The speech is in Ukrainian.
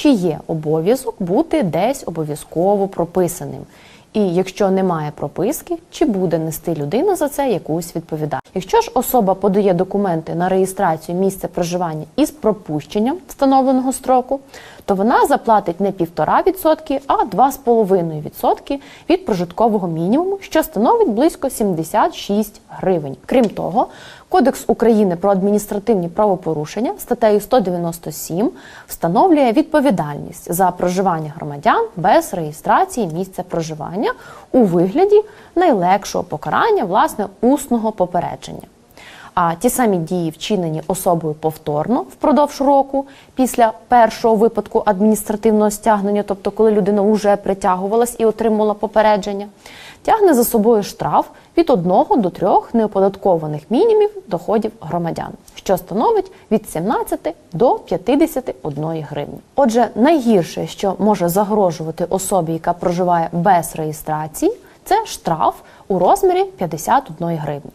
чи є обов'язок бути десь обов'язково прописаним. І якщо немає прописки, чи буде нести людина за це якусь відповідальність? Якщо ж особа подає документи на реєстрацію місця проживання із пропущенням встановленого строку, то вона заплатить не 1,5%, а 2,5% від прожиткового мінімуму, що становить близько 76 гривень. Крім того, Кодекс України про адміністративні правопорушення статтею 197 встановлює відповідальність за проживання громадян без реєстрації місця проживання у вигляді найлегшого покарання власне усного попередження. А ті самі дії, вчинені особою повторно впродовж року після першого випадку адміністративного стягнення, тобто коли людина вже притягувалась і отримала попередження, тягне за собою штраф від 1 до 3 неоподаткованих мінімумів доходів громадян, що становить від 17 до 51 гривні. Отже, найгірше, що може загрожувати особі, яка проживає без реєстрації, це штраф у розмірі 51 гривні.